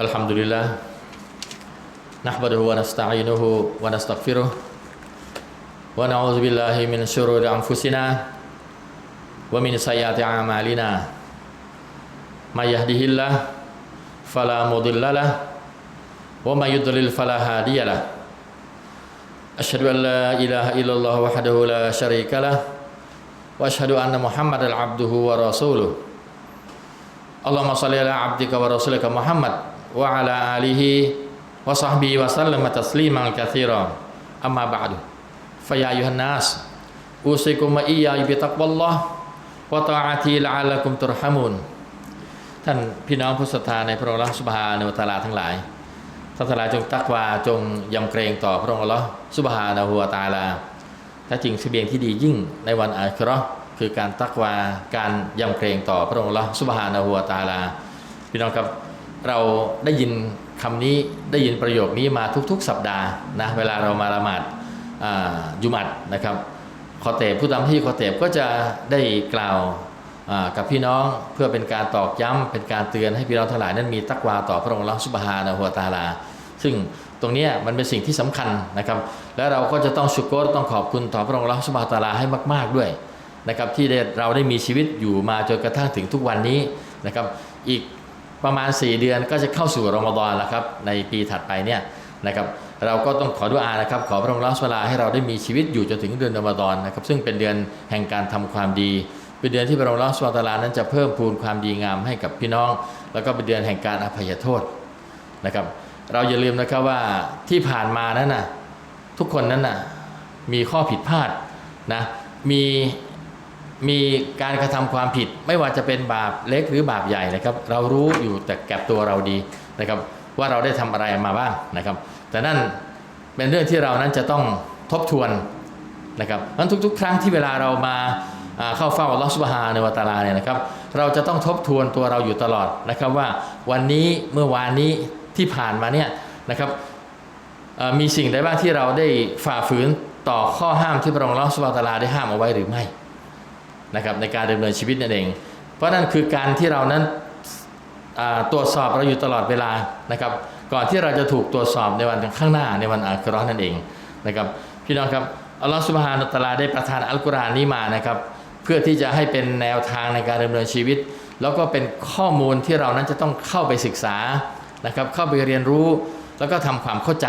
Alhamdulillah. Nahmaduhu wa nasta'inuhu wa nastaghfiruh. Wa na'udhu billahi min syurur anfusina Wa min sayyati amalina. Mayyahdihillah Fala mudillalah Wa mayyudlil fala hadiyalah أشهد أن لا إله إلا الله وحده لا شريك له وأشهد أن محمد عبده ورسوله. اللهم صل على عبدك ورسولك محمد وعلى آله وصحبه وسلم تسليما كثيرا. أما بعد فيا أيها الناس أوصيكم وإياي بتقوى الله وطاعته لعلكم ترحمون. ท่านพี่น้องผู้ศรัทธาในพระองค์สุบฮานุตาลาทั้งหลาย ท่านทั้งหลายจงตักวาจงยำเกรงต่อพระองค์อัลลอฮฺสุบฮานะฮูวตาลาและจริงเสบียงที่ดียิ่งในวันอาคราะคือการตักวาการยำเกรงต่อพระองค์อัลลอฮฺสุบฮานะฮูวตาลาพี่น้องครับเราได้ยินคำนี้ได้ยินประโยคนี้มาทุก ๆ สัปดาห์นะเวลาเรามาละหมาดอ่ายุมัดนะครับคอเตบผู้ทำที่คอเตบก็จะได้กล่าวกับพี่น้องเพื่อเป็นการตอกย้ำเป็นการเตือนให้พี่น้องทั้งหลายนั้นมีตักวาต่อพระองค์ลอสุบฮานะฮัวตาลา ซึ่งตรงนี้มันเป็นสิ่งที่สำคัญนะครับ และเราก็จะต้องชุกรต้องขอบคุณต่อพระองค์ลอสุบาตาลาให้มาก ๆด้วยนะครับที่เราได้มีชีวิตอยู่มาจนกระทั่งถึงทุกวันนี้นะครับ อีกประมาณ 4 เดือนก็จะเข้าสู่รอมฎอนแล้วครับในปีถัดไปเนี่ยนะครับเราก็ต้องขอดุอานะครับขอพระองค์ลอสวลาให้เราได้มีชีวิตอยู่จนถึงเดือนรอมฎอนนะครับซึ่งเป็นเดือนแห่งการทำความดี เป็นเดือนที่พระองค์ลอสวาตาลานั้นจะเพิ่มพูนความดีงามให้กับพี่น้อง แล้วก็เป็นเดือนแห่งการอภัยโทษนะครับ เราอย่าลืมนะครับว่าที่ผ่านมานั้นนะทุกคนนั้นนะมีข้อผิดพลาดนะมีมีการกระทำความผิดไม่ว่าจะเป็นบาปเล็กหรือบาปใหญ่นะครับ เรารู้อยู่แต่แก็บตัวเราดีนะครับ ว่าเราได้ทำอะไรมาบ้างนะครับ แต่นั่นเป็นเรื่องที่เรานั้นจะต้องทบทวนนะครับนั้นทุก ๆ ครั้งที่เวลาเรามาเข้าเฝ้าอัลอสุบฮาในวะตาลาเนี่ยนะครับ เราจะต้องทบทวนตัวเราอยู่ตลอดนะครับว่าวันนี้เมื่อวานนี้ ที่ผ่านมาเนี่ยนะครับมีสิ่งใดบ้างที่เราได้ฝ่าฝืนต่อข้อห้ามที่พระองค์ลอสุบาตาลาได้ห้ามเอาไว้หรือไม่นะครับในการดำเนินชีวิตนั่นเอง เพราะนั่นคือการที่เรานั้นตรวจสอบเราอยู่ตลอดเวลานะครับ ก่อนที่เราจะถูกตรวจสอบในวันข้างหน้าในวันอาคิเราะนั่นเองนะครับพี่น้องครับอัลลอฮฺสุบฮานะตาลาได้ประทานอัลกุรอานนี้มานะครับเพื่อที่จะให้เป็นแนวทางในการดำเนินชีวิต แล้วก็เป็นข้อมูลที่เรานั้นจะต้องเข้าไปศึกษา นะครับเข้าไปเรียนรู้แล้วก็ทำความเข้าใจ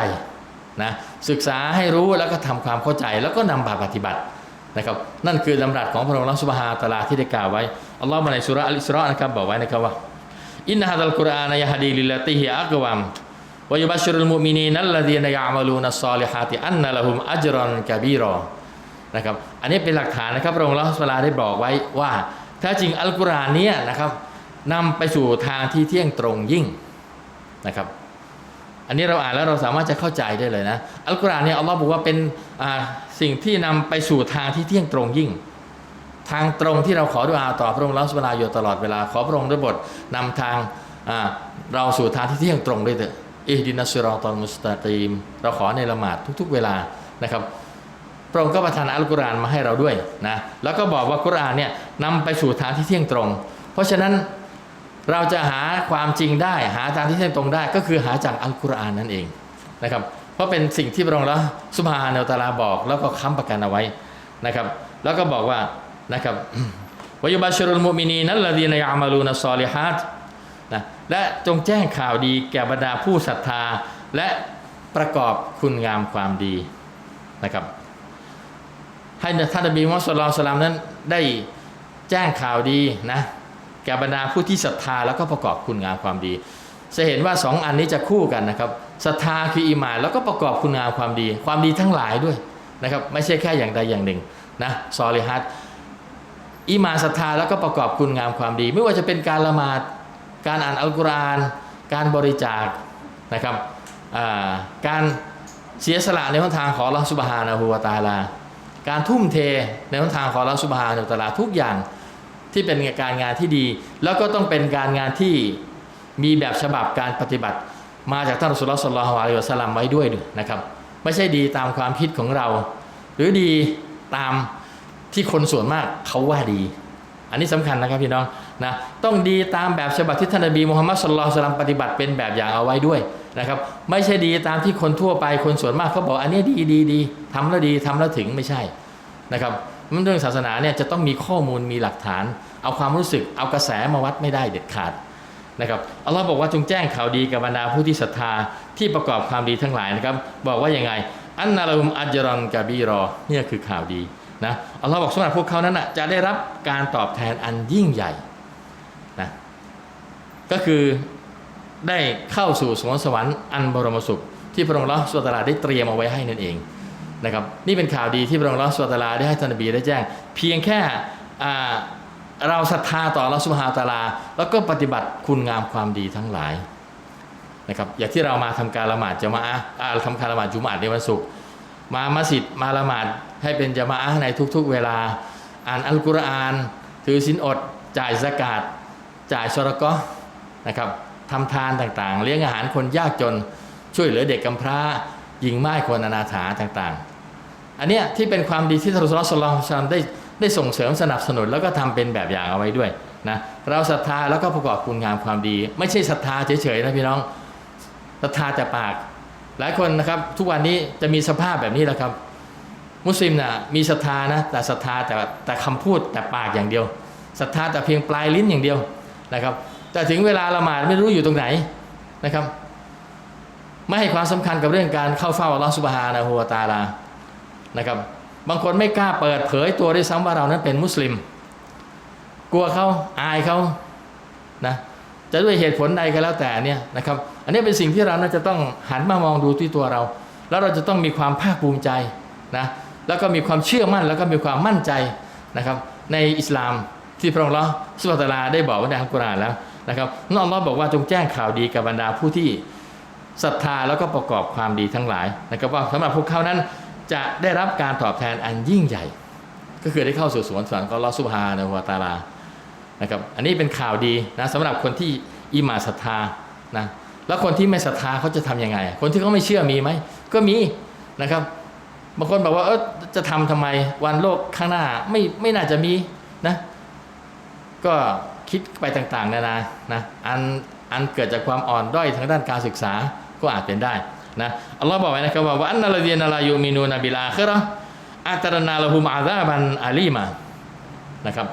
นะศึกษาให้รู้แล้วก็ทำความเข้าใจแล้วก็นำมาปฏิบัตินะครับนั่นคือดำรัสของพระองค์ลอสุบฮาตลาที่ได้กล่าวไว้อัลลอฮ์มาในสุราอัลอิสรานะครับบอกไว้นะครับว่าอินนะฮะดัลกุรอานยะฮดีลิลติฮิอักวัมวยุบัชชิรุลมุมินีนัลลดีนยะอ์มะลูนัสซอลิฮาติอันนะละฮุมอัจรันกะบีรอนะครับอันนี้เป็นหลักฐานนะครับพระองค์ลอสุบฮาได้บอกไว้ว่าถ้าจริงอัลกุรอานเนี้ยนะครับนำไปสู่ทางที่เที่ยงตรงยิ่ง นะครับ อันนี้เราอ่านแล้วเราสามารถจะเข้าใจได้เลยนะ อัลกุรอานเนี่ยอัลลอฮ์บอกว่าเป็นสิ่งที่นำไปสู่ทางที่เที่ยงตรงยิ่ง ทางตรงที่เราขอดุอาต่อพระองค์ลอสวาลาอยู่ตลอดเวลาขอพระองค์ด้วยบทนำทางเราสู่ทางที่เที่ยงตรงด้วยเถอะอิดินัสรอตอนมุสตากีม เราขอในละหมาดทุกๆเวลานะครับพระองค์ก็ประทานอัลกุรอานมาให้เราด้วยนะแล้วก็บอกว่ากุรอานเนี่ยนำไปสู่ทางที่เที่ยงตรง เพราะฉะนั้น เราจะหาความจริงได้หาทางที่เที่ยงตรงได้ ก็คือหาจากอัลกุรอานนั่นเองนะครับ เพราะเป็นสิ่งที่พระองค์ละสุบฮานะฮูวตาลาบอก แล้วก็ค้ำประกันเอาไว้นะครับ แล้วก็บอกว่านะครับวายุบาชรุลมุมินีนัลลดีนยามาลูนัสซอลิฮัดนะและจงแจ้งข่าวดีแก่บรรดาผู้ศรัทธา และประกอบคุณงามความดีนะครับ ให้ท่านนบีมุฮัมมัดสุลลัลลอฮุอะลัยฮิวะซัลลัมนั้นได้แจ้งข่าวดีนะ ก่บรรดาผู้ที่ศรัทธาแล้วก็ประกอบคุณงามความดี จะเห็นว่าสองอันนี้จะคู่กันนะครับศรัทธาคืออีหมานแล้วก็ประกอบคุณงามความดี ความดีทั้งหลายด้วยนะครับไม่ใช่แค่อย่างใดอย่างหนึ่งนะซอลิฮัดอีหมานศรัทธาแล้วก็ประกอบคุณงามความดี ไม่ว่าจะเป็นการละหมาดการอ่านอัลกุรอาน การบริจาคนะครับการเสียสละในหนทางของอัลอสุบฮานะฮูวะตาลา การทุ่มเทในหนทางของอัลอสุบฮานะฮูวะตาลาทุกอย่าง ที่เป็นการงานที่ดี แล้วก็ต้องเป็นการงานที่มีแบบฉบับการปฏิบัติ มาจากท่านสุลลอฮ์สัลลัลลอฮุอะลัยฮิวะสัลลัมไว้ด้วยนะครับ ไม่ใช่ดีตามความคิดของเรา หรือดีตามที่คนส่วนมากเขาว่าดี อันนี้สำคัญนะครับพี่น้องนะต้องดีตามแบบฉบับที่ท่านนบีมุฮัมมัดสุลลัลสลัมปฏิบัติเป็นแบบอย่างเอาไว้ด้วยนะครับ ไม่ใช่ดีตามที่คนทั่วไปคนส่วนมากเขาบอกอันนี้ดีดีดีทำแล้วดีทำแล้วถึงไม่ใช่นะครับ มันเรื่องศาสนาเนี่ยจะต้องมีข้อมูลมีหลักฐาน เอาความรู้สึกเอากระแสมาวัดไม่ได้เด็ดขาดนะครับอัลลอฮ์บอกว่าจงแจ้งข่าวดีกับบรรดาผู้ที่ศรัทธาที่ประกอบความดีทั้งหลายนะครับ บอกว่ายังไง อันนาลุมอัจรันกะบีรอเนี่ยคือข่าวดีนะอัลลอฮ์บอกสำหรับพวกเขานั้นนะจะได้รับการตอบแทนอันยิ่งใหญ่นะก็คือได้เข้าสู่สวงสวรรค์อันบรมสุข ที่พระองค์ละสุตาราได้เตรียมเอาไว้ให้นั่นเอง นะครับนี่เป็นข่าวดีที่พระองค์ละสุตาราได้ให้ท่านนบีได้แจ้ง เพียงแค่เราศรัทธาต่ออัลอสุฮาตาลา แล้วก็ปฏิบัติคุณงามความดีทั้งหลายนะครับอย่างที่เรามาทำการละหมาดจะมาอ่าทำการละหมาดจุมอาดในวันศุกร์มามัสยิดมาละหมาดให้เป็นจะมาอในทุกๆเวลา อ่านอัลกุรอาน ถือศีลอด จ่ายสกาดจ่ายชรกอนะครับทำทานต่างๆ เลี้ยงอาหารคนยากจนช่วยเหลือเด็กกำพร้าหญิงไม่ายคนอนาถาต่างๆ อันเนี้ยที่เป็นความดีที่ท่านรสุลลอฮฺได้ได้ส่งเสริมสนับสนุนแล้วก็ทำเป็นแบบอย่างเอาไว้ด้วยนะเราศรัทธาแล้วก็ประกอบคุณงามความดี ไม่ใช่ศรัทธาเฉยๆนะพี่น้องศรัทธาแต่ปาก หลายคนนะครับทุกวันนี้จะมีสภาพแบบนี้แหละครับ มุสลิมน่ะมีศรัทธานะแต่ศรัทธาแต่แต่คำพูดแต่ปากอย่างเดียวศรัทธาแต่เพียงปลายลิ้นอย่างเดียวนะครับ แต่ถึงเวลาละหมาดไม่รู้อยู่ตรงไหนนะครับ ไม่ให้ความสำคัญกับเรื่องการเข้าเฝ้าอัลลอฮฺสุบฮานะฮูวะตาลา นะครับ บางคนไม่กล้าเปิดเผยตัวด้วยซ้ำว่าเรานั้นเป็นมุสลิม กลัวเขาอายเขานะจะด้วยเหตุผลใดก็แล้วแต่เนี่ยนะครับ อันนี้เป็นสิ่งที่เราน่าจะต้องหันมามองดูที่ตัวเรา แล้วเราจะต้องมีความภาคภูมิใจนะแล้วก็มีความเชื่อมั่นแล้วก็มีความมั่นใจนะครับ ในอิสลามที่พระองค์ละสุบตาลาได้บอกไว้ในอัลกุรอานแล้วนะครับนอกจากบอกว่าจงแจ้งข่าวดีกับบรรดาผู้ที่ศรัทธาแล้วก็ประกอบความดีทั้งหลายนะครับว่าสำหรับพวกเขานั้น จะได้รับการตอบแทนอันยิ่งใหญ่ ก็คือได้เข้าสู่สวนสวรรค์ของลลอสุบฮานะฮูวตาลานะครับอันนี้เป็นข่าวดีนะสำหรับคนที่อิมาศรัทธานะแล้วคนที่ไม่ศรัทธาเขาจะทํำยังไง คนที่เขาไม่เชื่อมีไหมก็มีนะครับบางคนบอกว่าเออจะทำทำไมวันโลกข้างหน้าไม่ไม่น่าจะมีนะก็คิดไปต่างๆนานานะอันอันเกิดจากความอ่อนด้อยทางด้านการศึกษาก็อาจเป็นได้ นะอัลลอฮ์บอกไว้นะครับว่าอันนัลลีนลายูมินูนบิลอาคิเราอัตรนาละฮุมอาซาบันอาลีมานะครับ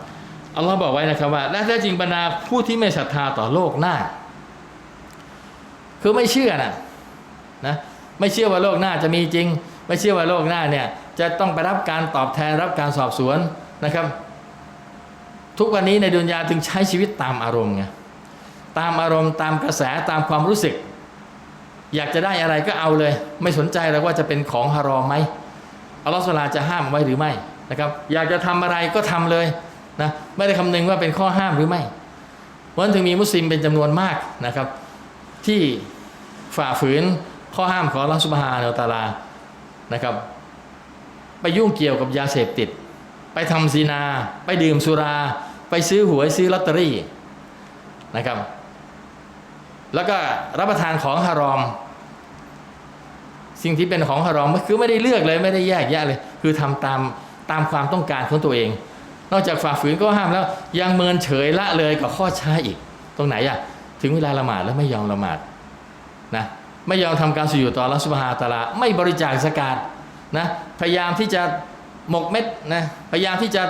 อัลลอฮ์บอกไว้นะครับว่าและแท้จริงบรรดาผู้ที่ไม่ศรัทธาต่อโลกหน้า คือไม่เชื่อนะนะไม่เชื่อว่าโลกหน้าจะมีจริง ไม่เชื่อว่าโลกหน้าเนี่ยจะต้องไปรับการตอบแทนรับการสอบสวนนะครับ ทุกวันนี้ในดุนยาถึงใช้ชีวิตตามอารมณ์ไงตามอารมณ์ตามกระแสตามความรู้สึก อยากจะได้อะไรก็เอาเลย ไม่สนใจแล้วว่าจะเป็นของฮารอมไหมอัลลอฮฺสุลาจะห้ามไว้หรือไม่นะครับ อยากจะทำอะไรก็ทำเลยนะไม่ได้คำนึงว่าเป็นข้อห้ามหรือไม่เพราะนั้นถึงมีมุสลิมเป็นจำนวนมากนะครับ ที่ฝ่าฝืนข้อห้ามของอัลลอฮฺสุบฮานาอัลตาลานะครับ ไปยุ่งเกี่ยวกับยาเสพติด ไปทำซีนา ไปดื่มสุรา ไปซื้อหวยซื้อลอตเตอรี่นะครับ แล้วก็รับประทานของฮารอม สิ่งที่เป็นของฮารอมคือไม่ได้เลือกเลยไม่ได้แยกแยะเลย คือทำตามตามความต้องการของตัวเอง นอกจากฝ่าฝืนก็ห้ามแล้ว ยังเมินเฉยละเลยกับข้อช้าอีก ตรงไหนอะถึงเวลาละหมาดแล้วไม่ยอมละหมาดนะไม่ยอมทำการสุญูต่อรัสุบฮาตะลาไม่บริจาคสกาดนะพยายามที่จะหมกเม็ดนะพยายามที่จะ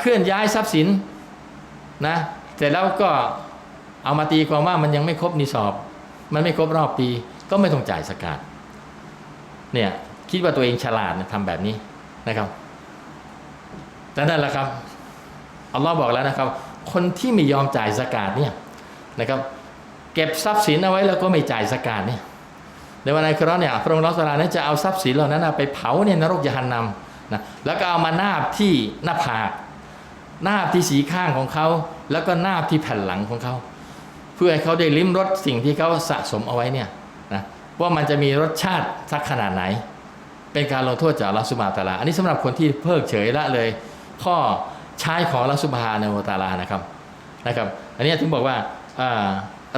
เคลื่อนย้ายทรัพย์สินนะเสร็จแล้วก็เอามาตีความว่ามันยังไม่ครบนิสอบ มันไม่ครบรอบปี ก็ไม่ต้องจ่ายสกาด เนี่ยคิดว่าตัวเองฉลาดนะทำแบบนี้นะครับแต่นั่นแหละครับอัลลอฮ์บอกแล้วนะครับ คนที่ไม่ยอมจ่ายสกาดเนี่ยนะครับ เก็บทรัพย์สินเอาไว้แล้วก็ไม่จ่ายสกาดเนี่ยในวันอัคราเนี่ยพระองค์ลอสลาเนี่ยจะเอาทรัพย์สินเหล่านั้นไปเผาเนี่ยนรกยานนำนะแล้วก็เอามานาบที่หน้าผากนาบที่สีข้างของเขา แล้วก็นาบที่แผ่นหลังของเขา เพื่อให้เขาได้ลิ้มรสสิ่งที่เขาสะสมเอาไว้เนี่ย ว่ามันจะมีรสชาติสักขนาดไหน เป็นการลงโทษจากลอสุมาตาลา อันนี้สำหรับคนที่เพิกเฉยละเลย ข้อใช้ของลอสุบฮาในโมตาลานะครับนะครับ อันนี้ถึงบอกว่า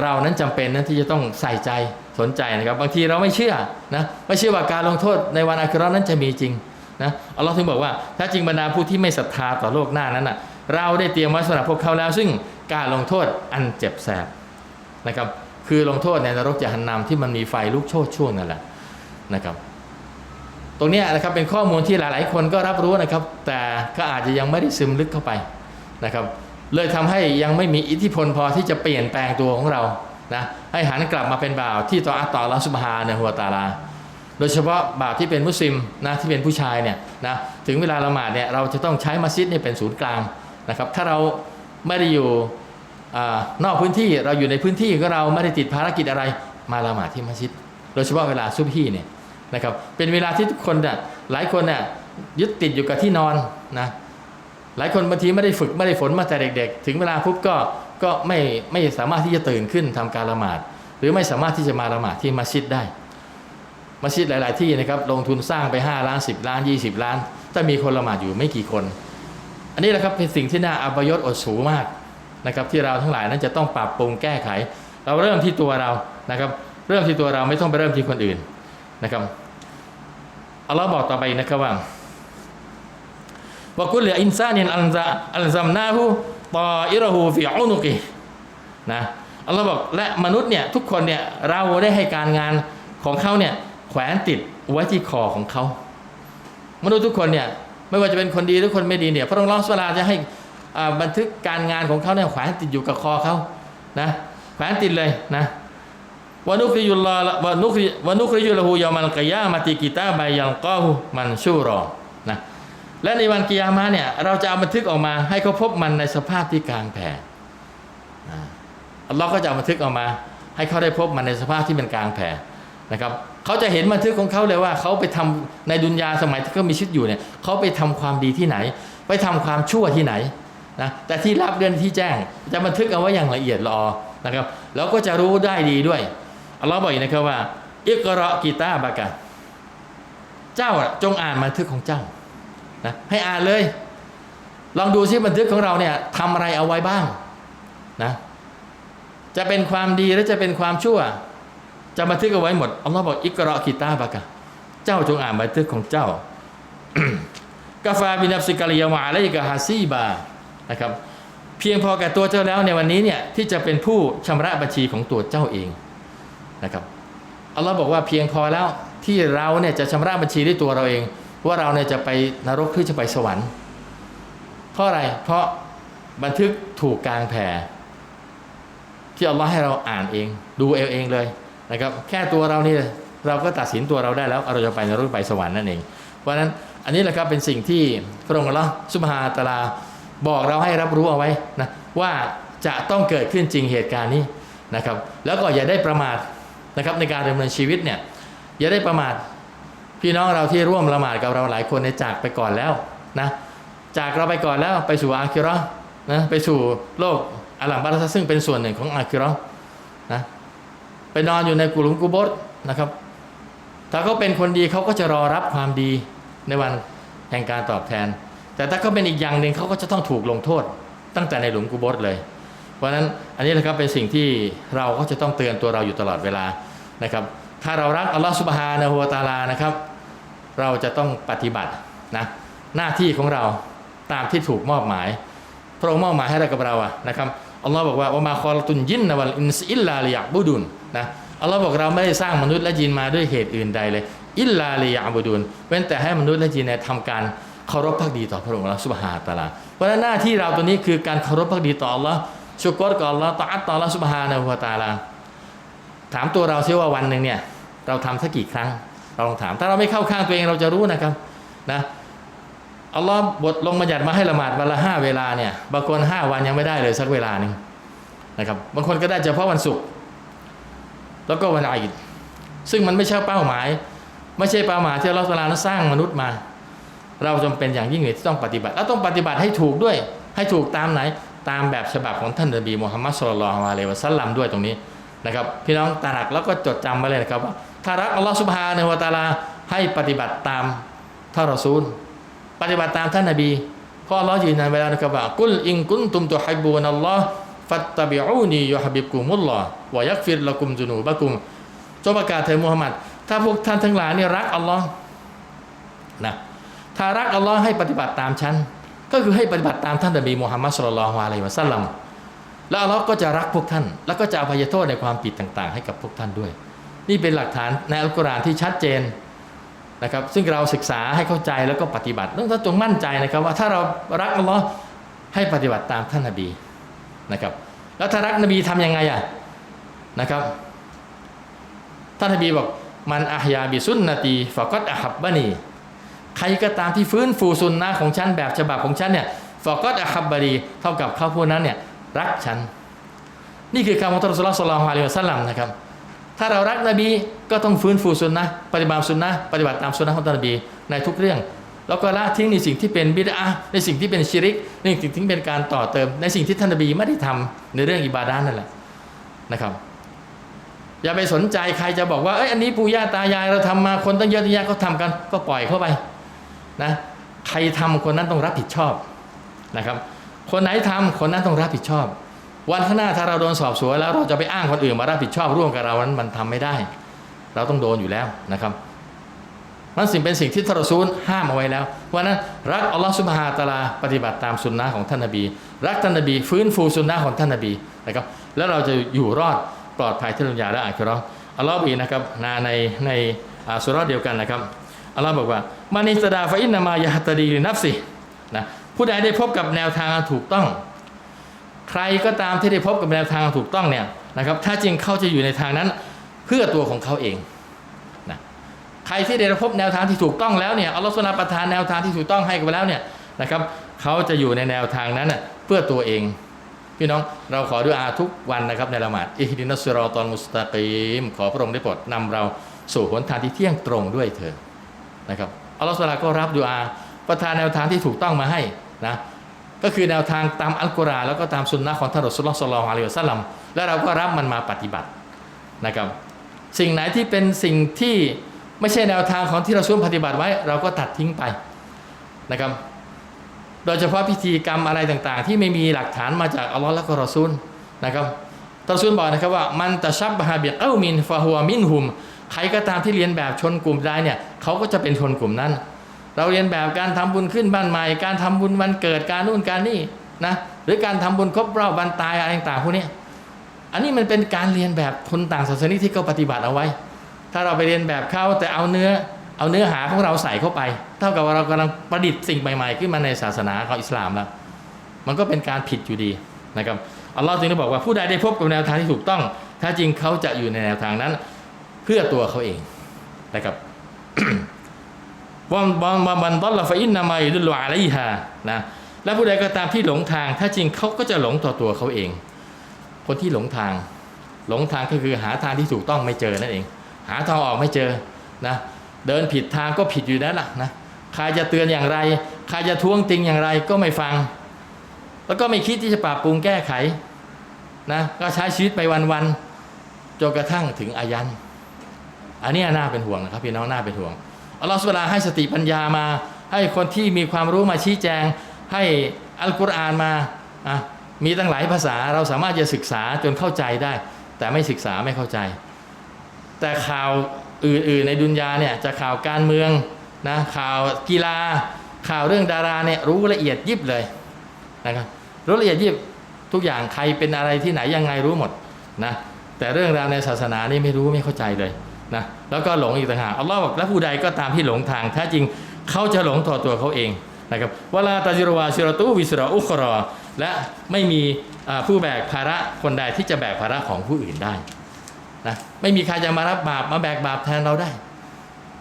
เรานั้นจำเป็นนั้นที่จะต้องใส่ใจสนใจนะครับ บางทีเราไม่เชื่อนะไม่เชื่อว่าการลงโทษในวันอาคิราะนั้นจะมีจริงนะอัลลอฮ์ถึงบอกว่า ถ้าจริงบรรดาผู้ที่ไม่ศรัทธาต่อโลกหน้านั้นน่ะเราได้เตรียมไว้สำหรับพวกเขาแล้ว ซึ่งการลงโทษอันเจ็บแสบนะครับ คือลงโทษในนรกจะหันนำที่มันมีไฟลุกโชนช่วงนั่นแหละนะครับ ตรงนี้นะครับเป็นข้อมูลที่หลาย ๆ คนก็รับรู้นะครับ แต่ก็อาจจะยังไม่ได้ซึมลึกเข้าไปนะครับ เลยทำให้ยังไม่มีอิทธิพลพอที่จะเปลี่ยนแปลงตัวของเรานะให้หันกลับมาเป็นบ่าวที่ต่ออัตต่อละสุบฮานะฮัวตาลา โดยเฉพาะบ่าวที่เป็นมุสลิมนะที่เป็นผู้ชายเนี่ยนะถึงเวลาละหมาดเนี่ยเราจะต้องใช้มัสยิดเนี่ยเป็นศูนย์กลางนะครับ ถ้าเราไม่ได้อยู่ นอกพื้นที่เราอยู่ในพื้นที่ก็เราไม่ได้ติดภารกิจอะไรมาละหมาดที่มัสยิด โดยเฉพาะเวลาซุบฮีเนี่ยนะครับเป็นเวลาที่ทุกคนเนี่ยหลายคนเนี่ยยึดติดอยู่กับที่นอนนะหลายคนบางทีไม่ได้ฝึกไม่ได้ฝนมาแต่เด็ก ๆ ถึงเวลาปุ๊บก็ก็ไม่ไม่สามารถที่จะตื่นขึ้นทำการละหมาด หรือไม่สามารถที่จะมาละหมาดที่มัสยิดได้มัสยิดหลาย ๆ ที่นะครับลงทุนสร้างไป 5 ล้าน 10 ล้าน 20 ล้าน แต่มีคนละหมาดอยู่ไม่กี่คน อันนี้แหละครับเป็นสิ่งที่น่าอับยศอดสูมาก นะครับที่เราทั้งหลายนั้นจะต้องปรับปรุงแก้ไข เราเริ่มที่ตัวเรานะครับ เริ่มที่ตัวเราไม่ต้องไปเริ่มที่คนอื่นนะครับอัลลอฮ์บอกต่อไปนะครับว่าว่ากุลอินซานินอัลซาอัลซัมนาหูตออิรหูฟิอุนุกินะอัลลอฮ์บอกและมนุษย์เนี่ยทุกคนเนี่ยเราได้ให้การงานของเขาเนี่ยแขวนติดไว้ที่คอของเขา มนุษย์ทุกคนเนี่ยไม่ว่าจะเป็นคนดีหรือคนไม่ดีเนี่ยพระองค์ลอสวลาจะให้ บันทึกการงานของเขาเนี่ยแขวนติดอยู่กับคอเขานะแขวนติดเลยนะวานุคริยุลลอฮ์วานุคริวานุคริยุลหูยามันกยามาติกิตาบายัลกอหูมันชูรอนะและในวันกิยามะเนี่ยเราจะเอาบันทึกออกมาให้เขาพบมันในสภาพที่กลางแผ่นะอัลลอฮ์ก็จะเอาบันทึกออกมา ให้เขาได้พบมันในสภาพที่เป็นกลางแผ่นะครับเขาจะเห็นบันทึกของเขาเลยว่าเขาไปทำในดุนยาสมัยที่เขามีชีวิตอยู่เนี่ยเขาไปทำความดีที่ไหน ไปทำความชั่วที่ไหน นะแต่ที่รับเรื่องที่แจ้ง จะบันทึกเอาไว้อย่างละเอียดรอนะครับ แล้วก็จะรู้ได้ดีด้วยอัลลอฮ์บอกอีกนะครับว่าอิกรอกีตาบากะเจ้าจงอ่านบันทึกของเจ้านะให้อ่านเลย ลองดูซิบันทึกของเราเนี่ยทำอะไรเอาไว้บ้างนะจะเป็นความดีหรือจะเป็นความชั่ว จะบันทึกเอาไว้หมดอัลลอฮ์บอกอิกรอกีตาบากะเจ้าจงอ่านบันทึกของเจ้า กาฟาบินับสิกาลิยามาและกะฮาซีบา นะครับเพียงพอแก่ตัวเจ้าแล้วในวันนี้เนี่ยที่จะเป็นผู้ชำระบัญชีของตัวเจ้าเองนะครับอัลลอฮ์บอกว่าเพียงพอแล้วที่เราเนี่ยจะชำระบัญชีด้วยตัวเราเอง ว่าเราเนี่ยจะไปนรกหรือจะไปสวรรค์ เพราะอะไรเพราะบันทึกถูกกลางแผ่ที่อัลลอฮ์ให้เราอ่านเอง ดูเองเองเลยนะครับแค่ตัวเรานี่เราก็ตัดสินตัวเราได้แล้วเราจะไปนรกไปสวรรค์นั่นเอง เพราะฉะนั้นอันนี้แหละครับเป็นสิ่งที่พระองค์อัลลอฮ์สุบฮานะตาลา บอกเราให้รับรู้เอาไว้นะว่าจะต้องเกิดขึ้นจริงเหตุการณ์นี้นะครับ แล้วก็อย่าได้ประมาทนะครับในการดำเนินชีวิตเนี่ยอย่าได้ประมาทพี่น้องเราที่ร่วมละหมาดกับเราหลายคนในจากไปก่อนแล้วนะจากเราไปก่อนแล้วไปสู่อาคิราะนะไปสู่โลกอัลลัมบารัสซึ่งเป็นส่วนหนึ่งของอาคิราะห์นะไปนอนอยู่ในกุลุมกุบดนะครับ ถ้าเขาเป็นคนดีเขาก็จะรอรับความดีในวันแห่งการตอบแทน แต่ถ้าเขาเป็นอีกอย่างหนึ่งเขาก็จะต้องถูกลงโทษ ตั้งแต่ในหลุมกุโบสเลย เพราะฉะนั้นอันนี้นะครับเป็นสิ่งที่เราก็จะต้องเตือนตัวเราอยู่ตลอดเวลานะครับ ถ้าเรารักอัลลอฮฺสุบฮานะฮูวะตาลานะครับ เราจะต้องปฏิบัตินะหน้าที่ของเราตามที่ถูกมอบหมาย พระองค์มอบหมายให้เรากับเราอะนะครับอัลลอฮ์บอกว่าว่ามาคอลตุนยินนะวัลอินสอิลลาลิยักบุดุนนะอัลลอฮ์บอกเราไม่ได้สร้างมนุษย์และยินมาด้วยเหตุอื่นใดเลย อิลลาลิยักบุดุนเว้นแต่ให้มนุษย์และยินเนี่ยทำการ เคารพพักดีต่อพระองค์ลลอฮ์สุบฮาตาลาเพราะนั้นหน้าที่เราตัวนี้คือการเคารพพักดีต่อลลอฮ์ชุกรกับอัลลอฮ์ตออัตต่อลลอฮ์สุบฮานะฮูวตาลาถามตัวเราซิว่าวันหนึ่งเนี่ยเราทำสักกี่ครั้ง เราลองถาม ถ้าเราไม่เข้าข้างตัวเองเราจะรู้นะครับนะอัลลอฮ์บทลงบัญญัติมาให้ละหมาดวันละห้าเวลาเนี่ยบางคนห้าวันยังไม่ได้เลยสักเวลาหนึ่งนะครับบางคนก็ได้เฉพาะวันศุกร์แล้วก็วันอาทิตย์ซึ่งมันไม่ใช่เป้าหมาย ไม่ใช่เป้าหมายที่อัลลอฮ์ตาลานั้นสร้างมนุษย์มา เราจำเป็นอย่างยิ่งเลยที่ต้องปฏิบัติ แล้วต้องปฏิบัติให้ถูกด้วย ให้ถูกตามไหน ตามแบบฉบับของท่านนบีมุฮัมมัดสุลลัลฮุอะลัยฮิวะซัลลัมด้วยตรงนี้นะครับ พี่น้องตระหนักแล้วก็จดจำไว้เลยนะครับว่าถ้ารักอัลลอฮฺสุบฮานะฮูวะตาลาให้ปฏิบัติตามท่านรอซูล ปฏิบัติตามท่านนบีเพราะอัลลอฮ์ยืนยันไว้แล้วนะครับว่ากุลอิงกุนตุมตุฮิบบูนัลลอฮ์ฟัตตบิอูนียุฮับบิกุมุลลอฮ์วะยักฟิรละกุมจุนูบะกุมจงประกาศเถิดมุฮัมมัดถ้าพวกท่านทั้งหลายเนี่ยรักอัลลอฮ์นะ ถ้ารักอัลลอฮ์ให้ปฏิบัติตามฉัน ก็คือให้ปฏิบัติตามท่านนบีมูฮัมมัดสุลลัลลอฮุอะลัยวะสัลลัมแล้วอัลลอฮ์ก็จะรักพวกท่าน แล้วก็จะอภัยโทษในความผิดต่างๆ ให้กับพวกท่านด้วย นี่เป็นหลักฐานในอัลกุรอานที่ชัดเจนนะครับ ซึ่งเราศึกษาให้เข้าใจแล้วก็ปฏิบัติต้องจงมั่นใจนะครับว่าถ้าเรารักอัลลอฮ์ให้ปฏิบัติตามท่านนบีนะครับ แล้วถ้ารักนบีทำยังไงอะนะครับ ท่านนบีบอกมันอัฮยาบิสุนนตีฟะกัดอะฮับบะนี ใครก็ตามที่ฟื้นฟูสุนนะของฉันแบบฉบับของฉันเนี่ยฟะกัดอะฮับบะนีเท่ากับเขาพวกนั้นเนี่ยรักฉัน นี่คือคำของท่านรสลลอฮ์ศ็อลลัลลอฮุอะลัยฮิวะซัลลัมนะครับถ้าเรารักนบีก็ต้องฟื้นฟูสุนนะปฏิบัติสุนนะปฏิบัติตามสุนนะของท่านนบีในทุกเรื่อง แล้วก็ละทิ้งในสิ่งที่เป็นบิดอะห์ในสิ่งที่เป็นชิริกในสิ่งที่เป็นการต่อเติม ในสิ่งที่ท่านนบีไม่ได้ทำในเรื่องอิบาดานั่นแหละนะครับ อย่าไปสนใจใครจะบอกว่าเอ้ยอันนี้ปู่ย่าตายายเราทำมาคนตั้งเยอะตั้งแยะเขาทำกันก็ปล่อยเข้าไป นะใครทำคนนั้นต้องรับผิดชอบนะครับ คนไหนทำคนนั้นต้องรับผิดชอบ วันข้างหน้าถ้าเราโดนสอบสวนแล้วเราจะไปอ้างคนอื่นมารับผิดชอบร่วมกับเรานั้นมันทำไม่ได้ เราต้องโดนอยู่แล้วนะครับมันสิ่งเป็นสิ่งที่ทรซูลห้ามเอาไว้แล้วว่านั้นรักอัลลอฮฺสุบฮาตะอาลาปฏิบัติตามสุนนะของท่านนบี รักท่านนบี ฟื้นฟูสุนนะของท่านนบีนะครับแล้วเราจะอยู่รอดปลอดภัยที่ดุนยาและอาคิเราะอัลลอฮฺอีกนะครับในในอ่าสุราะห์เดียวกันนะครับ อัลลอฮฺบอกว่ามานิสดาฟะอินนามายะฮัตดีลินัฟซินะผู้ใดได้พบกับแนวทางถูกต้อง ใครก็ตามที่ได้พบกับแนวทางถูกต้องเนี่ยนะครับถ้าจริงเขาจะอยู่ในทางนั้นเพื่อตัวของเขาเองนะใครที่ได้พบแนวทางที่ถูกต้องแล้วเนี่ยอัลลอฮฺสุลประทานแนวทางที่ถูกต้องให้กับแล้วเนี่ยนะครับเขาจะอยู่ในแนวทางนั้นเพื่อตัวเอง พี่น้องเราขอดุอาทุกวันนะครับในละหมาดอิฮดินัสซิรอตอนมุสตะกีมขอพระองค์ได้โปรดนำเราสู่หนทางที่เที่ยงตรงด้วยเถิด นะครับอัลลอฮฺสุลาก็รับดุอาประทานแนวทางที่ถูกต้องมาให้นะก็คือแนวทางตามอัลกุรอานแล้วก็ตามสุนนะของท่านรอสุลลอฮ์ศ็อลลัลลอฮุอะลัยฮิวะซัลลัมและเราก็รับมันมาปฏิบัตินะครับสิ่งไหนที่เป็นสิ่งที่ไม่ใช่แนวทางของที่เราช่วยปฏิบัติไว้ เราก็ตัดทิ้งไปนะครับโดยเฉพาะพิธีกรรมอะไรต่างๆ ที่ไม่มีหลักฐานมาจากอัลลอฮ์และก็รอซูลนะครับรอซูลบอกนะครับว่ามันตะชับบะฮาบิเอลมินฟาฮัวมินหุม ใครก็ตามที่เรียนแบบชนกลุ่มใดเนี่ยเขาก็จะเป็นชนกลุ่มนั้น เราเรียนแบบการทำบุญขึ้นบ้านใหม่ การทำบุญวันเกิดการนู่นการนี่นะหรือการทำบุญครบรอบวันตายอะไรต่างๆพวกนี้อันนี้มันเป็นการเรียนแบบคนต่างศาสนาที่เขาปฏิบัติเอาไว้ ถ้าเราไปเรียนแบบเขาแต่เอาเนื้อเอาเนื้อหาของเราใส่เข้าไป เท่ากับว่าเรากำลังประดิษฐ์สิ่งใหม่ๆ ขึ้นมาในศาสนาของอิสลามแล้วมันก็เป็นการผิดอยู่ดีนะครับอัลลอฮ์จึงได้บอกว่าผู้ใดได้พบกับแนวทางที่ถูกต้องแท้จริงเขาจะอยู่ในแนวทางนั้น เพื่อตัวเขาเองนะครับวันวันวันวันตอลลาฟอินนามายุดุลอาลัยฮานะและผู้ใดก็ตามที่หลงทาง ถ้าจริงเขาก็จะหลงต่อตัวเขาเอง คนที่หลงทาง หลงทางก็คือหาทางที่ถูกต้องไม่เจอนั่นเอง หาทางออกไม่เจอนะเดินผิดทางก็ผิดอยู่นั่นแหละนะใครจะเตือนอย่างไรใครจะท้วงติงอย่างไรก็ไม่ฟัง แล้วก็ไม่คิดที่จะปรับปรุงแก้ไขนะก็ใช้ชีวิตไปวันๆจนกระทั่งถึงอายัน อันนี้น่าเป็นห่วงนะครับพี่น้องน่าเป็นห่วงอัลลอฮฺสุบฮาให้สติปัญญามา ให้คนที่มีความรู้มาชี้แจง ให้อัลกุรอานมาอะมีตั้งหลายภาษาเราสามารถจะศึกษาจนเข้าใจได้ แต่ไม่ศึกษาไม่เข้าใจ แต่ข่าวอื่นๆในดุนยาเนี่ยจะข่าวการเมืองนะข่าวกีฬา ข่าวเรื่องดาราเนี่ยรู้ละเอียดยิบเลยนะครับรู้ละเอียดยิบทุกอย่างใครเป็นอะไรที่ไหนยังไงรู้หมดนะแต่เรื่องราวในศาสนานี่ไม่รู้ไม่เข้าใจเลย นะแล้วก็หลงอีกต่างหากอัลลอฮ์บอกและผู้ใดก็ตามที่หลงทางแท้จริงเขาจะหลงต่อตัวเขาเองนะครับวลาตาจิรวาชิรตูวิสราอุครอและไม่มีผู้แบกภาระคนใดที่จะแบกภาระของผู้อื่นได้นะไม่มีใครจะมารับบาปมาแบกบาปแทนเราได้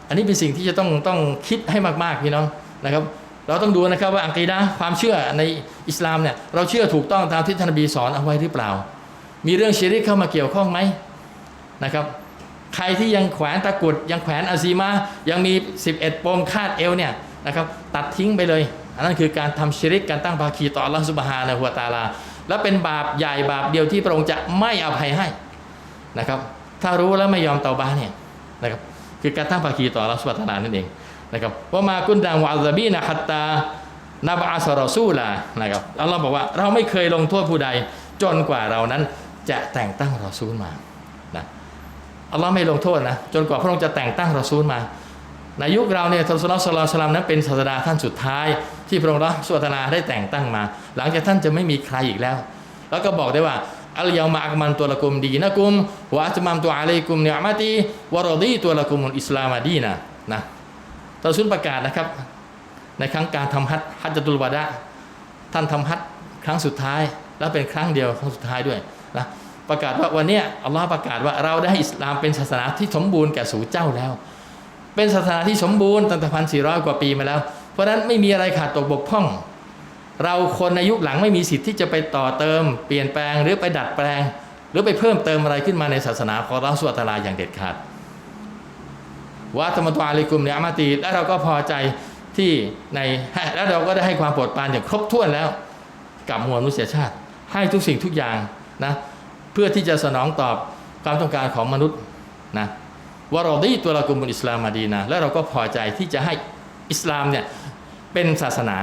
อันนี้เป็นสิ่งที่จะต้องต้องคิดให้มากๆพี่น้องนะครับ เราต้องดูนะครับว่าอังกีดะความเชื่อในอิสลามเนี่ยเราเชื่อถูกต้องตามที่ท่านบีสอนเอาไว้หรือเปล่า มีเรื่องชิริกเข้ามาเกี่ยวข้องไหมนะครับ ใครที่ยังแขวนตะกุดยังแขวนอาซีมายังมี 11ปมคาดเอวเนี่ยนะครับตัดทิ้งไปเลย อันนั้นคือการทำชิริกการตั้งภาคีต่ออัสุบฮานะฮุวตาลา และเป็นบาปใหญ่บาปเดียวที่พระองค์จะไม่อภัยให้นะครับถ้ารู้แล้วไม่ยอมเตาบาเนี่ยนะครับคือการตั้งภาคีต่ออัสุบฮานาตาลานั่นเองนะครับว่ามากุนดังวะอัลซาบีนะฮัตตานาบอัสรอซูลานะครับอัลลอฮ์บอกว่าเราไม่เคยลงโทษผู้ใดจนกว่าเรานั้นจะแต่งตั้งรอซูลมา อัลลอฮ์ไม่ลงโทษนะจนกว่าพระองค์จะแต่งตั้งรอซูลมา ในยุคเราเนี่ยทศลสลาสลามนั้นเป็นศาสดาท่านสุดท้าย ที่พระองค์ละสุวตนาได้แต่งตั้งมา หลังจากท่านจะไม่มีใครอีกแล้ว แล้วก็บอกได้ว่าอัลยามาอักมันตัวละกุมดีนะกุมวะอัตมัมตัวอะลัยกุมเนียมาตีวะรอดีตัวละกุมอิสลามาดีนะนะตอนสุนประกาศนะครับ ในครั้งการทำฮัจฮัจญตุลวาดะท่านทำฮัจครั้งสุดท้าย และเป็นครั้งเดียวครั้งสุดท้ายด้วยนะ ประกาศว่าวันนี้อัลลอฮ์ประกาศว่าเราได้อิสลามเป็นศาสนาที่สมบูรณ์แก่สู่เจ้าแล้ว เป็นศาสนาที่สมบูรณ์ตั้งแต่พันสี่ร้อยกว่าปีมาแล้ว เพราะฉะนั้นไม่มีอะไรขาดตกบกพร่อง เราคนในยุคหลังไม่มีสิทธิ์ที่จะไปต่อเติม เปลี่ยนแปลงหรือไปดัดแปลง หรือไปเพิ่มเติมอะไรขึ้นมาในศาสนาของเราสุวตลาอย่างเด็ดขาดวะตมตวาลิกุมเนี่ยอามาตีและเราก็พอใจที่ในแล้วเราก็ได้ให้ความโปรดปรานอย่างครบถ้วนแล้ว กับมวลมนุษยชาติ ให้ทุกสิ่งทุกอย่างนะ พื่อที่จะสนองตอบความต้องการของมนุษย์นะวารอดีตัวละกุมุลอิสลามมาดีนะและเราก็พอใจที่จะให้อิสลามเนี่ยเป็นศาสนา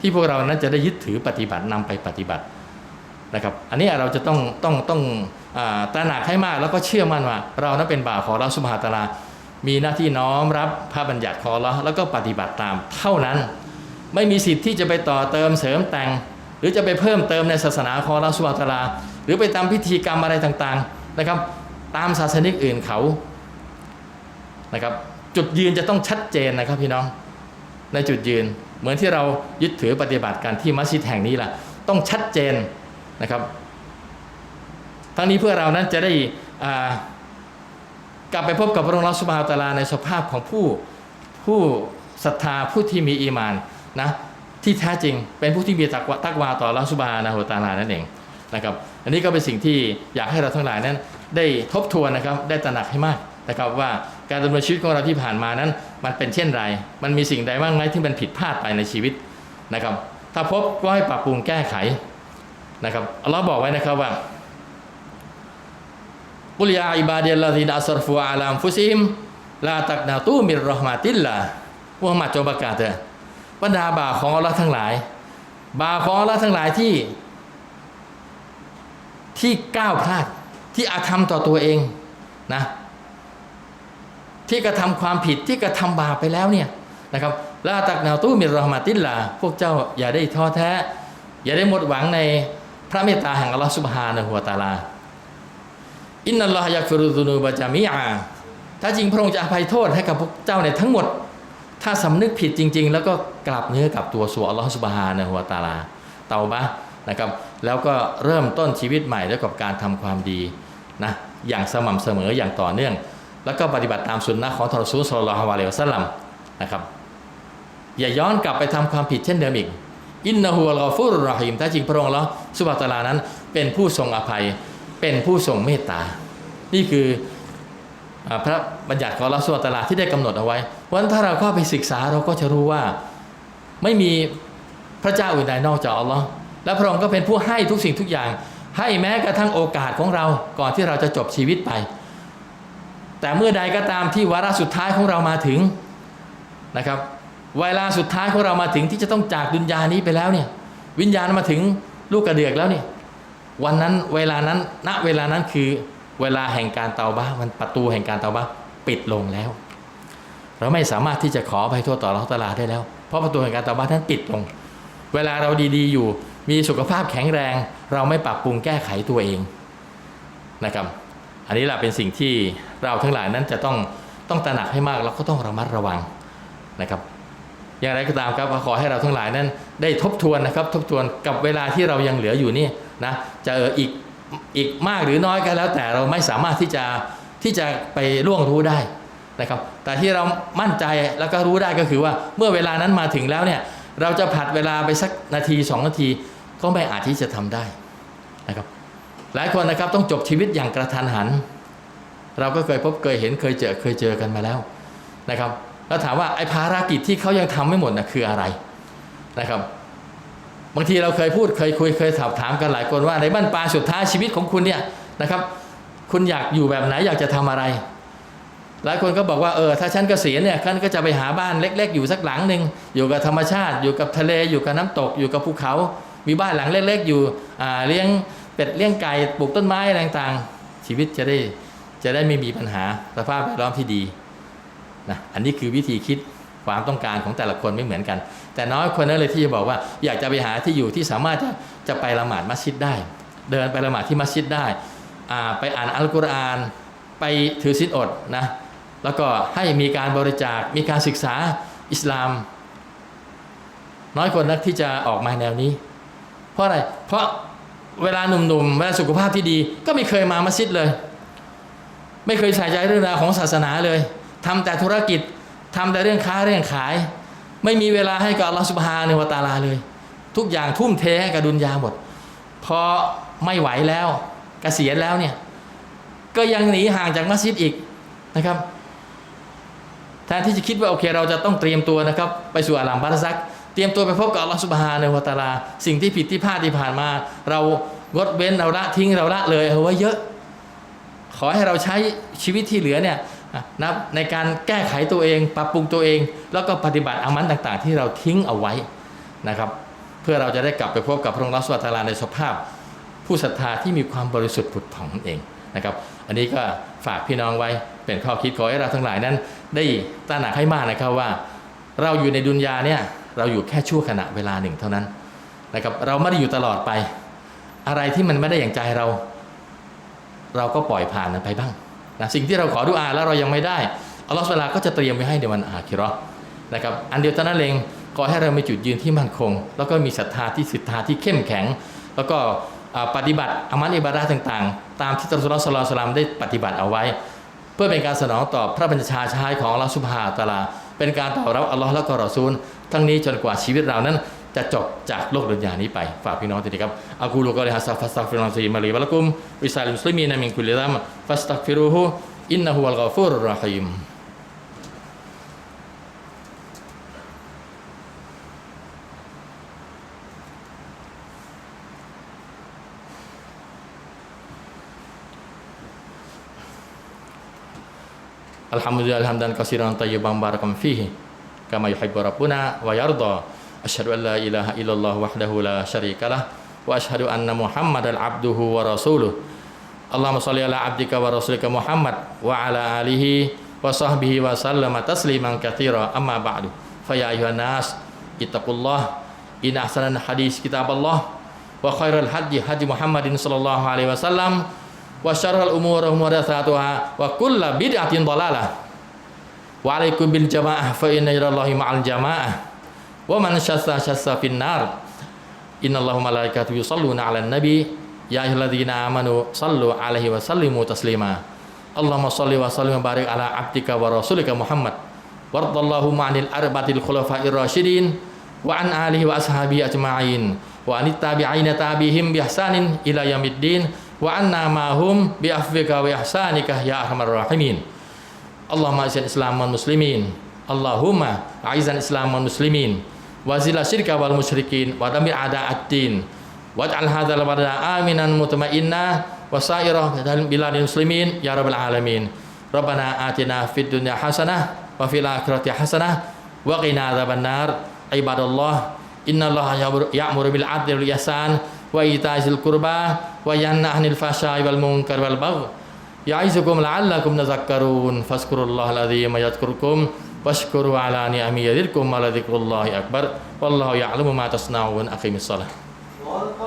ที่พวกเรานั้นจะได้ยึดถือปฏิบัตินำไปปฏิบัตินะครับ อันนี้เราจะต้องต้องต้องอตระหนักให้มากแล้วก็เชื่อมั่นว่า เรานั้นเป็นบ่าวของเราสุบฮาตาลา มีหน้าที่น้อมรับพระบัญญัติของเราแล้วก็ปฏิบัติตามเท่านั้น ไม่มีสิทธิ์ที่จะไปต่อเติมเสริมแต่ง หรือจะไปเพิ่มเติมในศาสนาของเราสุบฮาตาลา รือไปตามพิธีกรรมอะไรต่างๆนะครับ ตามศาสนิกอื่นเขานะครับ จุดยืนจะต้องชัดเจนนะครับพี่น้องในจุดยืนเหมือนที่เรายึดถือปฏิบัติการที่มัสยิดแห่งนี้ล่ะ ต้องชัดเจนนะครับทั้งนี้เพื่อเรานั้นจะได้กลับไปพบกับพระองค์ลอสุบาตาลาในสภาพของผู้ผู้ศรัทธาผู้ที่มีอีมานนะที่แท้จริงเป็นผู้ที่มีตักวะตักวาต่อลอสุบานะฮูวตาลานั่นเอง นะครับ อันนี้ก็เป็นสิ่งที่อยากให้เราทั้งหลายนั้น ได้ทบทวนนะครับ ได้ตระหนักให้มากนะครับว่าการดำเนินชีวิตของเราที่ผ่านมานั้น มันเป็นเช่นไร มันมีสิ่งใดบ้างไหมที่มันผิดพลาดไปในชีวิตนะครับ ถ้าพบก็ให้ปรับปรุงแก้ไขนะครับอัลลอฮ์บอกไว้นะครับว่ากุลยาอิบาดีลลาฮิดาสรฟูอาลามฟุซิมลาตักนาตูมิรรห์มาติลลามุฮัมมัดจงประกาศเถอะบรรดาบ่าวของอัลลอฮ์ทั้งหลายบ่าวของอัลลอฮ์ทั้งหลายที่ ที่ก้าวพลาดที่อาธรรมต่อตัวเองนะ ที่กระทำความผิดที่กระทำบาปไปแล้วเนี่ยนะครับลาตักนาตู้มิรอมาติลลาพวกเจ้าอย่าได้ท้อแท้ อย่าได้หมดหวังในพระเมตตาแห่งอัลลอฮฺสุบฮานะฮูวตาลา อินนัลลอฮฺยักฟิรุซุนูบะจามิอาถ้าจริงพระองค์จะอภัยโทษให้กับพวกเจ้าในทั้งหมด ถ้าสำนึกผิดจริง ๆ แล้วก็กลับเนื้อกลับตัวสู่อัลลอฮฺสุบฮานะฮูวตาลา เตาบะนะครับ แล้วก็เริ่มต้นชีวิตใหม่ด้วยกับการทำความดีนะอย่างสม่ำเสมออย่างต่อเนื่อง แล้วก็ปฏิบัติตามสุนนะของทรซูลสลลัลลอฮุอะลัยฮิวสลัมนะครับอย่าย้อนกลับไปทำความผิดเช่นเดิมอีก อินนะฮูอัลกอฟูรุรรอฮีมถ้จริงพระองค์แล้วสุบฮานะตาลานั้น เป็นผู้ทรงอภัย เป็นผู้ทรงเมตตา นี่คืออพระบัญญัติของอัลลอฮฺสุบฮานะตาลาที่ได้กำหนดเอาไว้เพราะฉะนั้นถ้าเราเข้าไปศึกษาเราก็จะรู้ว่าไม่มีพระเจ้าอื่นใดนอกจากอัลลอฮ์ และพระองค์ก็เป็นผู้ให้ทุกสิ่งทุกอย่าง ให้แม้กระทั่งโอกาสของเราก่อนที่เราจะจบชีวิตไป แต่เมื่อใดก็ตามที่วาระสุดท้ายของเรามาถึงนะครับเวลาสุดท้ายของเรามาถึงที่จะต้องจากดุนยานี้ไปแล้วเนี่ยวิญญาณมาถึงลูกกระเดือกแล้วเนี่ยวันนั้นเวลานั้นณเวลานั้นคือเวลาแห่งการเตาบ้ามันประตูแห่งการเตาบ้าปิดลงแล้ว เราไม่สามารถที่จะขออภัยโทษต่อเราตลาได้แล้ว เพราะประตูแห่งการเตาบ้านั้นปิดลง เวลาเราดีๆอยู่ มีสุขภาพแข็งแรง เราไม่ปรับปรุงแก้ไขตัวเองนะครับ อันนี้แหละเป็นสิ่งที่เราทั้งหลายนั้นจะต้องต้องตระหนักให้มากแล้วก็ต้องระมัดระวังนะครับ อย่างไรก็ตามครับขอให้เราทั้งหลายนั้น ได้ทบทวนนะครับ ทบทวนกับเวลาที่เรายังเหลืออยู่นี่นะจะอีกอีกมากหรือน้อยก็แล้ว แต่เราไม่สามารถที่จะที่จะไปล่วงรู้ได้นะครับ แต่ที่เรามั่นใจแล้วก็รู้ได้ก็คือว่าเมื่อเวลานั้นมาถึงแล้วเนี่ยเราจะผัดเวลาไปสักนาทีสองนาที ก็ไม่อาจที่จะทำได้นะครับ หลายคนนะครับต้องจบชีวิตอย่างกระทันหัน เราก็เคยพบเคยเห็นเคยเจอเคยเจอกันมาแล้วนะครับ แล้วถามว่าไอ้ภารกิจที่เขายังทำไม่หมดนะคืออะไรนะครับ บางทีเราเคยพูดเคยคุยเคยสอบถามกันหลายคนว่าในบ้านปลาสุดท้ายชีวิตของคุณเนี่ยนะครับ คุณอยากอยู่แบบไหนอยากจะทำอะไรหลายคนก็บอกว่าเออถ้าฉันเกษียณเนี่ยฉันก็จะไปหาบ้านเล็ก ๆ อยู่สักหลังหนึ่งอยู่กับธรรมชาติ อยู่กับทะเลอยู่กับน้ำตก อยู่กับภูเขา มีบ้านหลังเล็กๆอยู่เลี้ยงเป็ดเลี้ยงไก่ปลูกต้นไม้อะไรต่างๆ ชีวิตจะได้จะได้ไม่มีปัญหาสภาพแวดล้อมที่ดีนะอันนี้คือวิธีคิดความต้องการของแต่ละคนไม่เหมือนกัน แต่น้อยคนนั้นเลยที่จะบอกว่า อยากจะไปหาที่อยู่ที่สามารถจะจะไปละหมาดมัสยิดได้ เดินไปละหมาดที่มัสยิดได้อ่าไปอ่านอัลกุรอาน ไปถือศีลอดนะแล้วก็ให้มีการบริจาคมีการศึกษาอิสลาม น้อยคนนักที่จะออกมาแนวนี้ ราะอะไร เพราะเวลาหนุ่มๆเวลาสุขภาพที่ดี ก็ไม่เคยมามัสยิดเลย ไม่เคยใส่ใจเรื่องราวของศาสนาเลยทำแต่ธุรกิจทำแต่เรื่องค้าเรื่องขาย ไม่มีเวลาให้กับอัลลอฮฺสุบฮานวตาลาเลย ทุกอย่างทุ่มเทให้กับดุนยาหมดพอไม่ไหวแล้วกเกษียณแล้วเนี่ยก็ยังหนีห่างจากมัสยิดอีกนะครับแทนที่จะคิดว่าโอเคเราจะต้องเตรียมตัวนะครับ ไปสู่อาลามบารซัก เตรียมตัวไปพบกับอัลลอฮฺสุบฮานวะตาลา สิ่งที่ผิดที่พลาดที่ผ่านมา เรางดเว้นเราละทิ้งเราละเลยเอาไว้เยอะ ขอให้เราใช้ชีวิตที่เหลือเนี่ยนะในการแก้ไขตัวเองปรับปรุงตัวเอง แล้วก็ปฏิบัติอามันต่างๆ ที่เราทิ้งเอาไว้นะครับ เพื่อเราจะได้กลับไปพบกับพระองค์รัสวาตาลาในสภาพ ผู้ศรัทธาที่มีความบริสุทธิ์ผุดผ่องนั่นเองนะครับ อันนี้ก็ฝากพี่น้องไว้เป็นข้อคิดขอให้เราทั้งหลายนั้น ได้ตระหนักให้มากนะครับว่า เราอยู่ในดุนยาเนี่ย เราอยู่แค่ชั่วขณะเวลาหนึ่งเท่านั้นนะครับเราไม่ได้อยู่ตลอดไป อะไรที่มันไม่ได้อย่างใจเรา เราก็ปล่อยผ่านมันไปบ้างนะสิ่งที่เราขอดุอาแล้วเรายังไม่ได้อัลลอฮฺสุลาก็จะเตรียมไว้ให้ในวันอาคิราะห์นะครับอันเดียวเท่านั้นเองขอให้เรามีจุดยืนที่มั่นคง แล้วก็มีศรัทธาที่ศรัทธาที่เข้มแข็ง แล้วก็ปฏิบัติอามันอิบาดะต่างๆ ตามที่ตัลลอฮฺสุลามได้ปฏิบัติเอาไว้ เพื่อเป็นการสนองตอบพระบัญชาใช้ของอัลลอฮฺสุบฮานะฮูวะตาลา เป็นการตอบรับอัลลอฮ์และก็รอซูล ทั้งนี้จนกว่าชีวิตเรานั้น จะจบจากโลกดุนยานี้ไป ฝากพี่น้องทีนี้ครับอากูลูกอลิฮัสซัฟัสตักฟิรุนซีมาลีวะลักุมวิซาลิมุสลิมีนมินคุลิลัมฟัสตักฟิรูฮูอินนะฮุวัลกอฟูรุรรฮีม Alhamdulillah hamdan katsiran tayyiban barakan fihi. Kama yuhibbu rabbuna wa yarda. Asyhadu an la ilaha illallah wahdahu la syarikalah wa asyhadu anna muhammadan abduhu wa rasuluh. Allahumma shalli ala abdika wa rasulika Muhammad wa ala alihi wa sahbihi wa sallama tasliman katsira. Amma ba'du. Fa ya ayuhan nas ittaqullah. In ahsanal hadis kitaballah wa khairal hadi hadi Muhammadin sallallahu alaihi wasallam wa syarrul umur muhdatsatuha wa kullu bid'atin dhalalah wa alaikum bil jamaah fa inna ilallahi ma'al jamaah. Wa man syassa syassa fin nar innallaha malaikatu yusalluna 'alan nabi. Ya ayyuhalladzina amanu sallu 'alaihi wa sallimu taslima. Allahumma salli wa sallim wa barik ala abdika wa rasulika Muhammad. Wardallahu ma'anil arba'atil khulafa'ir rasyidin wa an alihi wa ashabihi ajma'in. Wa anit tabi'ina tabi'ihim bi ila yaumiddin wa anna ma'hum bi afwika wa ihsanika ya arhamar rahimin. Allahumma aizan islam wal muslimin. Allahumma aizan islam wal muslimin. Wa zila syirka wal musyrikin wa damir a'da'ad-din waj'al hadzal balada aminan mutma'inna wa sairah biladil muslimin ya rabbal alamin. Rabbana atina fid dunya hasanah wa fil akhirati hasanah wa qina adzabannar ibadallah innallaha ya'muru bil adli wal ihsan وإيتاء ذي القربى وينهى عن الفحشاء والمنكر والبغي يعظكم لعلكم تذكرون. فاذكروا الله العظيم يذكركم واشكروا على نعمه يذكركم ولذكر الله أكبر. والله يعلم ما تصنعون. أقيم الصلاة.